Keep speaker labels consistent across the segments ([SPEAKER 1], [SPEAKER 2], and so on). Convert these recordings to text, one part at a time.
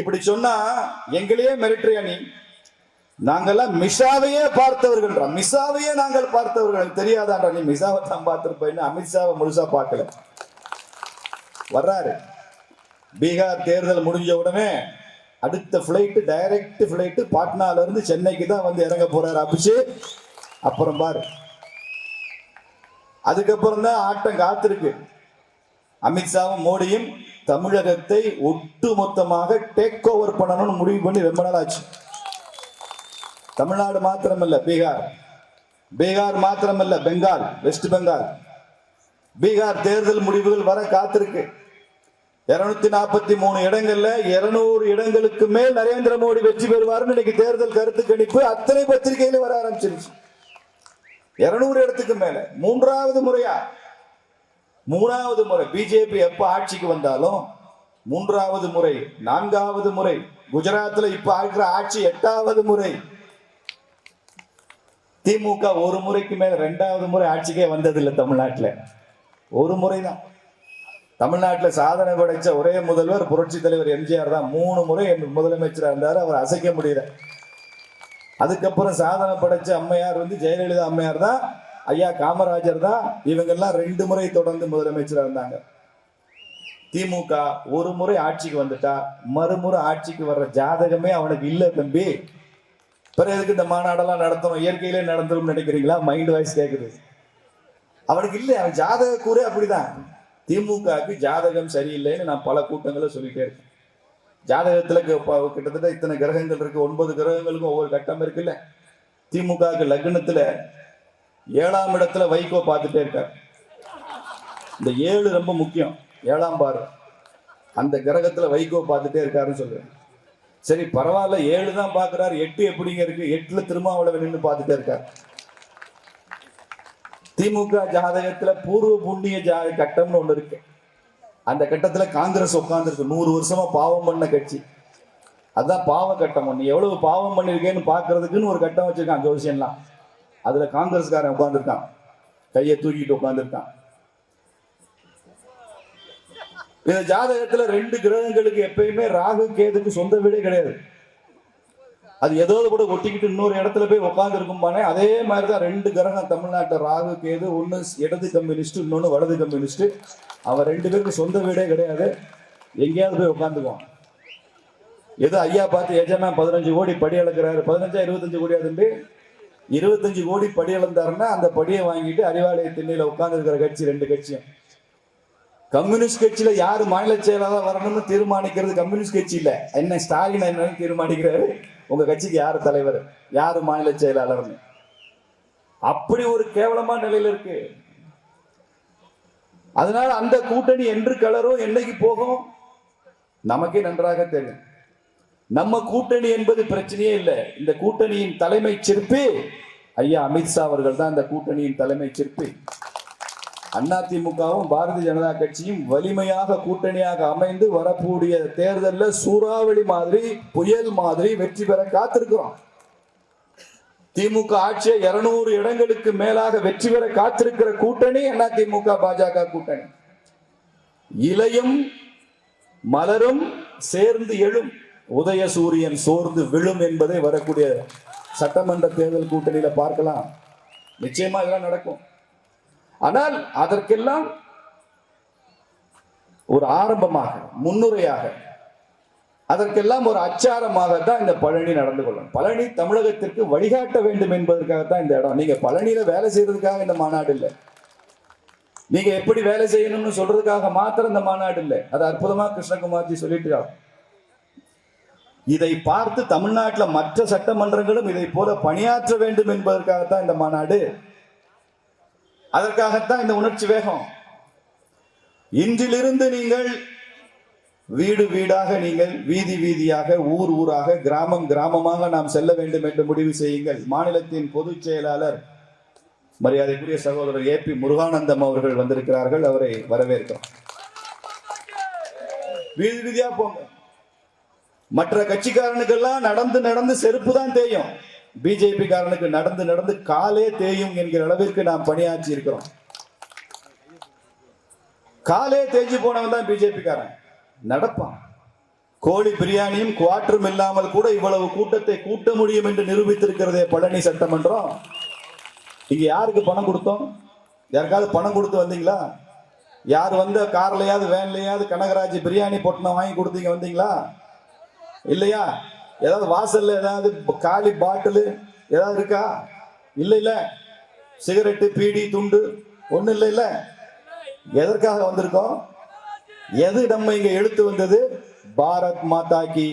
[SPEAKER 1] இப்படி சொன்னா எங்களையே மிரட்டுறியா நீ? நாங்கெல்லாம் மிஷாவையே பார்த்தவர்கள் மிஷாவையே நாங்கள் பார்த்தவர்கள். எனக்கு தெரியாதான்றா நீ மிஷாவை தான் பார்த்துருப்பேன்னு அமித்ஷாவை முழுசா பார்க்கல. வர்றாரு. பீகார் தேர்தல் முடிஞ்ச உடனே அடுத்த ஃப்ளைட்டு டைரக்ட் ஃப்ளைட்டு பாட்னால இருந்து சென்னைக்கு தான் வந்து இறங்க போறாரு அபிஷே அப்புறம் பாரு. அதுக்கப்புறம் தான் ஆட்டம் காத்திருக்கு. அமித்ஷாவும் மோடியும் தமிழகத்தை ஒட்டுமொத்தமாக டேக் ஓவர் பண்ணணும்னு முடிவு பண்ணி ரொம்ப நாள் ஆச்சு தமிழ்நாடு மாத்திரமல்ல பீகார். பீகார் மாத்திரமல்ல பெங்கால் வெஸ்ட் பெங்கால். பீகார் தேர்தல் முடிவுகள் வர காத்திருக்கு. இருநூத்தி நாற்பத்தி மூணு இடங்கள்ல இருநூறு இடங்களுக்கு மேல் நரேந்திர மோடி வெற்றி பெறுவார்னு இன்னைக்கு தேர்தல் கருத்து கணிப்பு அத்தனை பத்திரிகையில வர ஆரம்பிச்சிருச்சு. இருநூறு இடத்துக்கு மேல மூன்றாவது முறையா மூணாவது முறை பிஜேபி எப்ப ஆட்சிக்கு வந்தாலும் மூன்றாவது முறை நான்காவது முறை குஜராத்தில் இப்ப ஆகிற ஆட்சி எட்டாவது முறை. திமுக ஒரு முறைக்கு மேல ரெண்டாவது முறை ஆட்சிக்கே வந்ததில்லை தமிழ்நாட்டில். ஒரு முறை தான் தமிழ்நாட்டில் சாதனை படைச்ச ஒரே முதல்வர் புரட்சி தலைவர் எம்ஜிஆர் தான். மூணு முறை என் முதலமைச்சராக இருந்தார் அவர் அசைக்க முடியல. அதுக்கப்புறம் சாதனை படைச்ச அம்மையார் வந்து ஜெயலலிதா அம்மையார் தான். ஐயா காமராஜர் தான் இவங்கெல்லாம் ரெண்டு முறை தொடர்ந்து முதலமைச்சராக இருந்தாங்க. திமுக ஒரு முறை ஆட்சிக்கு வந்துட்டா மறுமுறை ஆட்சிக்கு வர்ற ஜாதகமே அவனுக்கு இல்லை தம்பி. பிறகு எதுக்கு இந்த மாநாடெல்லாம் நடத்தணும் இயற்கையிலே நடந்துரும் நினைக்கிறீங்களா? மைண்ட் வாய்ஸ் கேட்குது அவனுக்கு இல்லை அவன் ஜாதக கூறே அப்படிதான். திமுகவுக்கு ஜாதகம் சரியில்லைன்னு நான் பல கூட்டங்களை சொல்லிட்டே இருக்கேன். ஜாதகத்துல கிட்டத்தட்ட இத்தனை கிரகங்கள் இருக்கு. ஒன்பது கிரகங்களுக்கும் ஒவ்வொரு கட்டம் இருக்குல்ல. திமுகவுக்கு லக்னத்துல ஏழாம் இடத்துல வைகோ பார்த்துட்டே இருக்கார். இந்த ஏழு ரொம்ப முக்கியம். ஏழாம் பாரு. அந்த கிரகத்துல வைகோ பார்த்துட்டே இருக்காருன்னு சொல்லுவேன் சரி பரவாயில்ல ஏழு தான் பாக்குறாரு எட்டு எப்படிங்க இருக்கு? எட்டுல திருமாவளவன் நின்று பார்த்துட்டே இருக்கார். திமுக ஜாதகத்துல பூர்வ புண்ணிய ஜா கட்டம்னு ஒண்ணு இருக்கு. அந்த கட்டத்துல காங்கிரஸ் உட்கார்ந்துருக்கு. நூறு வருஷமா பாவம் பண்ண கட்சி. அதான் பாவ கட்டம். நீ எவ்வளவு பாவம் பண்ணிருக்கேன்னு பாக்குறதுக்குன்னு ஒரு கட்டம் வச்சிருக்கான் ஜோசியன்லாம். அதுல காங்கிரஸ்காரன் உட்கார்ந்துருக்கான். கையை தூக்கிட்டு உட்கார்ந்துருக்கான். இந்த ஜாதகத்துல ரெண்டு கிரகங்களுக்கு எப்பயுமே ராகு கேதுக்கு சொந்த வீடே கிடையாது. அது ஏதோ கூட ஒட்டிக்கிட்டு இன்னொரு இடத்துல போய் உட்கார்ந்துருக்கும்பானே அதே மாதிரி தான் ரெண்டு கிரகம் தமிழ்நாட்டில் ராகு கேது ஒன்று இடது கம்யூனிஸ்ட் இன்னொன்று வலது கம்யூனிஸ்ட் அவன் ரெண்டு பேருக்கு சொந்த வீடே கிடையாது. எங்கேயாவது போய் உட்காந்துக்குவான் ஏதோ ஐயா பார்த்து எஜமா பதினஞ்சு கோடி படி அளக்குறாரு. பதினஞ்சா இருபத்தஞ்சு கோடியா தம்பி? இருபத்தஞ்சு கோடி படி இழந்தாருன்னா அந்த படியை வாங்கிட்டு அறிவாலய திண்ணையில உட்கார்ந்துருக்கிற கட்சி ரெண்டு கட்சியும். கம்யூனிஸ்ட் கட்சியில யாரு மாநில செயலாளர் வரணும்னு தீர்மானிக்கிறது கம்யூனிஸ்ட் கட்சி இல்ல. என்ன ஸ்டாலின் என்னன்னு தீர்மானிக்கிறாரு? உங்க கட்சிக்கு யாரு தலைவர்? யாரு மாநில செயலாளர்னு? அப்படி ஒரு கேவலமான நிலையில இருக்கு. அதனால அந்த கூட்டணி என்று கலரும் என்னைக்கு போகும்? நமக்கே நன்றாக தெரியும். நம்ம கூட்டணி என்பது பிரச்சனையே இல்லை. இந்த கூட்டணியின் தலைமை சிற்பி ஐயா அமித்ஷா அவர்கள் தான் இந்த கூட்டணியின் தலைமை சிற்பி. அதிமுகவும் பாரதிய ஜனதா கட்சியும் வலிமையாக கூட்டணியாக அமைந்து வரக்கூடிய தேர்தலில் சூறாவளி மாதிரி புயல் மாதிரி வெற்றி பெற காத்திருக்கிறோம். திமுக ஆட்சியை இருநூறு இடங்களுக்கு மேலாக வெற்றி பெற காத்திருக்கிற கூட்டணி அதிமுக பாஜக கூட்டணி. இலையும் மலரும் சேர்ந்து எழும். உதய சூரியன் சோர்ந்து விழும் என்பதை வரக்கூடிய சட்டமன்ற தேர்தல் கூட்டணியில பார்க்கலாம். நிச்சயமா இதெல்லாம் நடக்கும். ஆனால் அதற்கெல்லாம் ஒரு ஆரம்பமாக முன்னுரையாக அதற்கெல்லாம் ஒரு அச்சாரமாக தான் இந்த பழனி நடந்து கொள்ளும் பழனி தமிழகத்திற்கு வழிகாட்ட வேண்டும் என்பதற்காகத்தான் இந்த இடம். நீங்க பழனியில வேலை செய்யறதுக்காக இந்த மாநாடு இல்லை. நீங்க எப்படி வேலை செய்யணும்னு சொல்றதுக்காக மாத்திரம் இந்த மாநாடு இல்லை. அது அற்புதமா கிருஷ்ணகுமார்ஜி சொல்லிட்டு இதை பார்த்து தமிழ்நாட்டில் மற்ற சட்டமன்றங்களும் இதை போல பணியாற்ற வேண்டும் என்பதற்காகத்தான் இந்த மாநாடு. அதற்காகத்தான் இந்த உணர்ச்சி வேகம். இன்றிலிருந்து நீங்கள் வீடு வீடாக நீங்கள் வீதி வீதியாக ஊர் ஊராக கிராமம் கிராமமாக நாம் செல்ல வேண்டும் என்று முடிவு செய்யுங்கள். மாநிலத்தின் பொதுச் செயலாளர் மரியாதைக்குரிய சகோதரர் ஏ பி முருகானந்தம் அவர்கள் வந்திருக்கிறார்கள். அவரை வரவேற்கிறோம். வீதி வீதியா போங்க. மற்ற கட்சிக்காரனுக்கெல்லாம் நடந்து நடந்து செருப்பு தான் தேயும். பிஜேபி காரனுக்கு நடந்து நடந்து காலே தேயும் என்கிற அளவிற்கு நாம் பணியாற்றி இருக்கிறோம். காலே தேஞ்சு போனவன் தான் பிஜேபி காரன் நடப்பான். கோழி பிரியாணியும் குவாட்டரும் இல்லாமல் கூட இவ்வளவு கூட்டத்தை கூட்ட முடியும் என்று நிரூபித்திருக்கிறதே பழனி சட்டமன்றம். இங்க யாருக்கு பணம் கொடுத்தோம்? யாருக்காவது பணம் கொடுத்து வந்தீங்களா? யார் வந்த கார்லயாவது வேன்லயாவது கனகராஜ் பிரியாணி பொட்டினம் வாங்கி கொடுத்தீங்க வந்தீங்களா? இல்லையா? ஏதாவது வாசல்ல ஏதாவது காலி பாட்டில் ஏதாவது இருக்கா? இல்ல இல்ல. சிகரெட்டு பீடி துண்டு ஒண்ணு இல்லை இல்ல. எதற்காக வந்திருக்கோம்? எது நம்ம இங்க எழுத்து வந்தது? பாரத் மாதா கி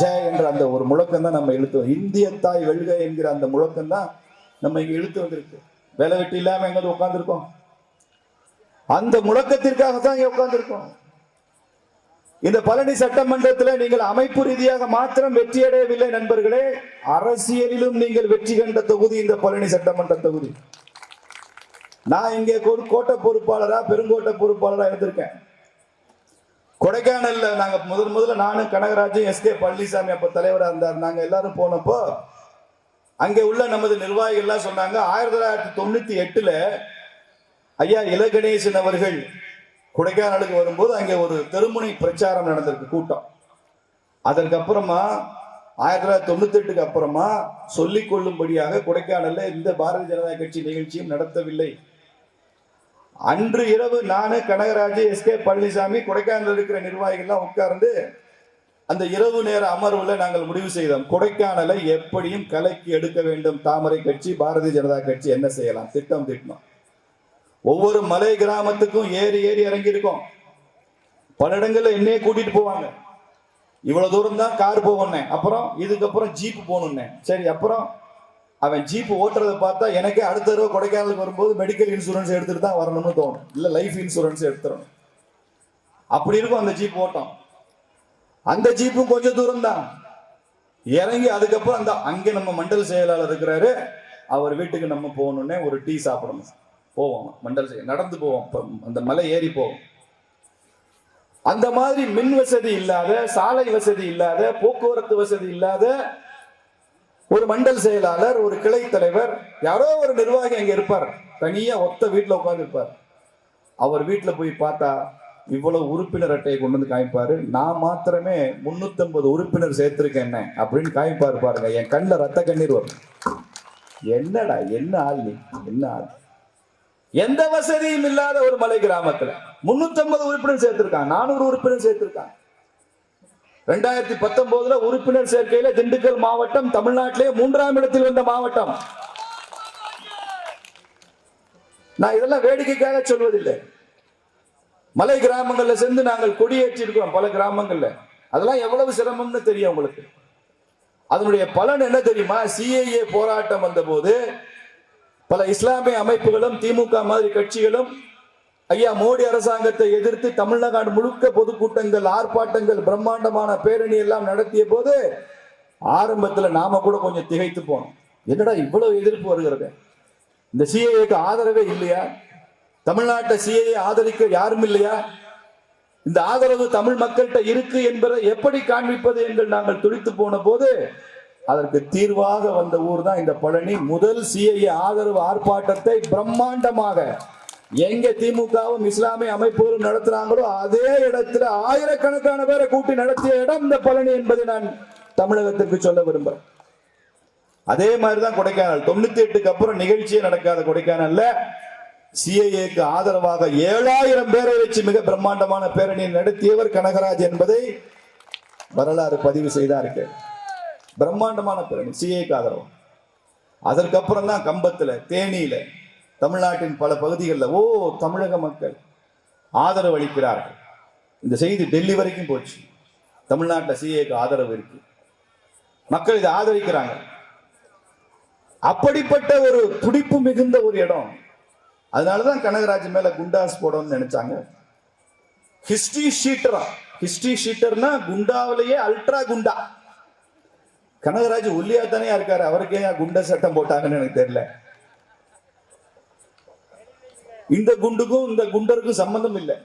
[SPEAKER 1] ஜெய் என்ற அந்த ஒரு முழக்கம் தான் நம்ம எழுத்து இந்திய தாய் வெல்க என்கிற அந்த முழக்கம் தான் நம்ம இங்க எழுத்து வந்திருக்கு. வேலை வெட்டி இல்லாம எங்க உட்காந்துருக்கோம் அந்த முழக்கத்திற்காக தான் இங்க உட்காந்துருக்கோம் இந்த பழனி சட்டமன்றத்தில் நீங்கள் அமைப்பு ரீதியாக மாத்திரம் வெற்றி அடையவில்லை நண்பர்களே. அரசியலிலும் நீங்கள் வெற்றி கண்ட தொகுதி இந்த பழனி சட்டமன்ற தொகுதி. நான் இங்கே கோட்டை பொறுப்பாளரா பெருங்கோட்டை பொறுப்பாளரா இருந்திருக்கேன். கொடைக்கானல்ல நாங்க முதல் முதல்ல நானும் கனகராஜும் எஸ்கே பழனிசாமி அப்ப தலைவரா இருந்தார். நாங்க எல்லாரும் போனப்போ அங்கே உள்ள நமது நிர்வாகிகள்லாம் சொன்னாங்க ஆயிரத்தி தொள்ளாயிரத்தி தொண்ணூத்தி எட்டுல ஐயா இலகணேசன் அவர்கள் கொடைக்கானலுக்கு வரும்போது அங்கே ஒரு தெருமுனை பிரச்சாரம் நடந்திருக்கு கூட்டம். அதற்கப்புறமா ஆயிரத்தி தொள்ளாயிரத்தி தொண்ணூத்தி எட்டுக்கு அப்புறமா சொல்லிக் கொள்ளும்படியாக கொடைக்கானல்ல இந்த பாரதிய ஜனதா கட்சி நிகழ்ச்சியும் நடத்தவில்லை. அன்று இரவு நானு கனகராஜ் எஸ் கே பழனிசாமி கொடைக்கானல் இருக்கிற நிர்வாகிகள்லாம் உட்கார்ந்து அந்த இரவு நேர அமர்வுல நாங்கள் முடிவு செய்தோம். கொடைக்கானலை எப்படியும் கலைக்கு எடுக்க வேண்டும். தாமரை கட்சி பாரதிய ஜனதா கட்சி என்ன செய்யலாம்? திட்டம் திட்டம் ஒவ்வொரு மலை கிராமத்துக்கும் ஏறி ஏறி இறங்கி இருக்கோம் பல இடங்கள்ல என்னையே கூட்டிட்டு போவாங்க. இவ்வளவு தூரம் தான் கார் போகணும்னே அப்புறம் இதுக்கப்புறம் ஜீப் போகணும்னே சரி அப்புறம் அவன் ஜீப் ஓட்டுறதை பார்த்தா எனக்கே அடுத்த தடவை கொடைக்கானலுக்கு வரும்போது மெடிக்கல் இன்சூரன்ஸ் எடுத்துட்டு தான் வரணும்னு தோணும். இல்ல லைஃப் இன்சூரன்ஸ் எடுத்துடணும் அப்படி இருக்கும் அந்த ஜீப் ஓட்டம். அந்த ஜீப்பும் கொஞ்சம் தூரம் தான். இறங்கி அதுக்கப்புறம் அந்த அங்கே நம்ம மண்டல் செயலாளர் இருக்கிறாரு. அவர் வீட்டுக்கு நம்ம போகணுன்னே ஒரு டீ சாப்பிடணும். போவோம் மண்டல் நடந்து போவோம் அந்த மலை ஏறி போவோம். அந்த மாதிரி மின் வசதி இல்லாத சாலை வசதி இல்லாத போக்குவரத்து வசதி இல்லாத ஒரு மண்டல் செயலாளர் ஒரு கிளை தலைவர் யாரோ ஒரு நிர்வாகி அங்க இருப்பார். தனியா ஒத்த வீட்டில் உட்கார்ந்து இருப்பார். அவர் வீட்டில் போய் பார்த்தா இவ்வளவு உறுப்பினர் அட்டையை கொண்டு வந்து காமிப்பாரு. நான் மாத்திரமே 350 உறுப்பினர் சேர்த்திருக்கேன் என்ன அப்படின்னு காமிப்பாரு பாருங்க. என் கண்ணில் ரத்த கண்ணீர் வரும். என்னடா என்ன ஆள் என்ன ஆள்? எந்த வசதியும் இல்லாத ஒரு மலை கிராமத்துல. 350 உறுப்பினர் சேர்த்திருக்கான் நானூறு உறுப்பினர் சேர்த்திருக்கான் ரெண்டாயிரத்தி பத்தொன்பதுல உறுப்பினர் சேர்க்கையில திண்டுக்கல் மாவட்டம் தமிழ்நாட்டிலே மூன்றாம் இடத்தில் வந்த மாவட்டம். நான் இதெல்லாம் வேடிக்கைக்காக சொல்வதில்லை. மலை கிராமங்கள்ல சேர்ந்து நாங்கள் கொடியேற்றி இருக்கிறோம் பல கிராமங்கள்ல. அதெல்லாம் எவ்வளவு சிரமம்னு தெரியும் உங்களுக்கு. அதனுடைய பலன் என்ன தெரியுமா? சிஏஏ போராட்டம் வந்தபோது பல இஸ்லாமிய அமைப்புகளும் திமுக மாதிரி கட்சிகளும் ஐயா மோடி அரசாங்கத்தை எதிர்த்து தமிழ்நாடு முழுக்க பொதுக்கூட்டங்கள் ஆர்ப்பாட்டங்கள் பிரம்மாண்டமான பேரணி எல்லாம் நடத்திய போது ஆரம்பத்துல நாம கூட கொஞ்சம் திகைத்து போனோம். என்னடா இவ்வளவு எதிர்ப்பு வருகிறது? இந்த சிஏஏக்கு ஆதரவே இல்லையா? தமிழ்நாட்டை சிஏஏ ஆதரிக்க யாரும் இல்லையா? இந்த ஆதரவு தமிழ் மக்கள்கிட்ட இருக்கு என்பதை எப்படி காண்பிப்பது என்று நாங்கள் துடித்து போன போது அதற்கு தீர்வாக வந்த ஊர் தான் இந்த பழனி. முதல் சிஐஏ ஆதரவு ஆர்ப்பாட்டத்தை பிரம்மாண்டமாக எங்க திமுகவும் இஸ்லாமிய அமைப்புகளும் நடத்துறாங்களோ அதே இடத்துல ஆயிரக்கணக்கான பேரை கூட்டி நடத்திய இடம் இந்த பழனி என்பதை நான் தமிழகத்திற்கு சொல்ல விரும்புறேன். அதே மாதிரிதான் கொடைக்கானல். தொண்ணூத்தி எட்டுக்கு அப்புறம் நிகழ்ச்சியே நடக்காத கொடைக்கானல்ல சிஐஏக்கு ஆதரவாக ஏழாயிரம் பேரை வச்சு மிக பிரம்மாண்டமான பேரணியை நடத்தியவர் கனகராஜ் என்பதை வரலாறு பதிவு செய்தா இருக்கு பிரம்மாண்டமான பேரணி சிஏக்கு ஆதரவு. அதற்கப்புறம் தான் கம்பத்தில் தேனியில் தமிழ்நாட்டின் பல பகுதிகளில் ஓ தமிழக மக்கள் ஆதரவு அளிக்கிறார்கள். இந்த செய்தி டெல்லி வரைக்கும் போச்சு. தமிழ்நாட்டில் சிஏக்கு ஆதரவு இருக்கு. மக்கள் இதை ஆதரிக்கிறாங்க. அப்படிப்பட்ட ஒரு துடிப்பு மிகுந்த ஒரு இடம். அதனாலதான் கனகராஜ் மேல குண்டாஸ் போடணும்னு நினைச்சாங்க. ஹிஸ்டரி ஷீட்டரா? ஹிஸ்டரி ஷீட்டர்னா குண்டாவிலேயே அல்ட்ரா குண்டா. கனகராஜ் ஒல்லியா தானே இருக்காரு? அவருக்கே ஏன் குண்ட சட்டம் போட்டாங்கன்னு எனக்கு தெரியல. இந்த குண்டுக்கும் இந்த குண்டருக்கும் சம்பந்தம் இல்லை.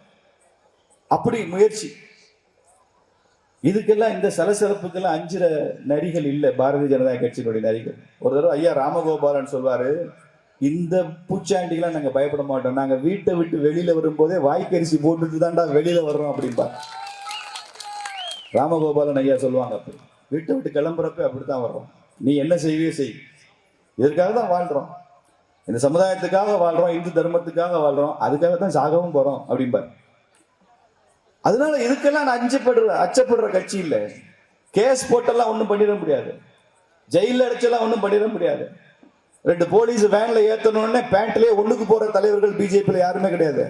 [SPEAKER 1] அப்படி முயற்சி. இதுக்கெல்லாம் இந்த சலசலப்புக்கெல்லாம் அஞ்சுற நரிகள் இல்லை. பாரதிய ஜனதா கட்சியினுடைய நரிகள். ஒரு தடவை ஐயா ராமகோபாலன் சொல்வாரு இந்த பூச்சாண்டிக்கெல்லாம் நாங்கள் பயப்பட மாட்டோம். நாங்கள் வீட்டை விட்டு வெளியில வரும்போதே வாய்க்கரிசி போட்டுட்டு தான்டா வெளியில வர்றோம் அப்படின்பா ராமகோபாலன் ஐயா சொல்லுவாங்க அப்படி. விட்டு விட்டு கிளம்புறப்ப அப்படித்தான் வரும் நீ என்ன செய்வியோ செய். இதற்காக தான் வாழ்றோம்? இந்த சமுதாயத்துக்காக வாழ்றோம் இந்து தர்மத்துக்காக வாழ்றோம் அதுக்காக தான் சாகவும் போறோம் அப்படிம்பார். அதனால இதுக்கெல்லாம் நான் அஞ்சப்படுற அச்சப்படுற கட்சி இல்லை. கேஸ் போட்டெல்லாம் ஒன்றும் பண்ணிட முடியாது. ஜெயிலில் அடைச்செல்லாம் ஒன்றும் பண்ணிட முடியாது. ரெண்டு போலீஸ் வேன்ல ஏத்தணும்னே பேண்ட்லேயே ஒண்ணுக்கு போற தலைவர்கள் பிஜேபியில் யாருமே கிடையாது.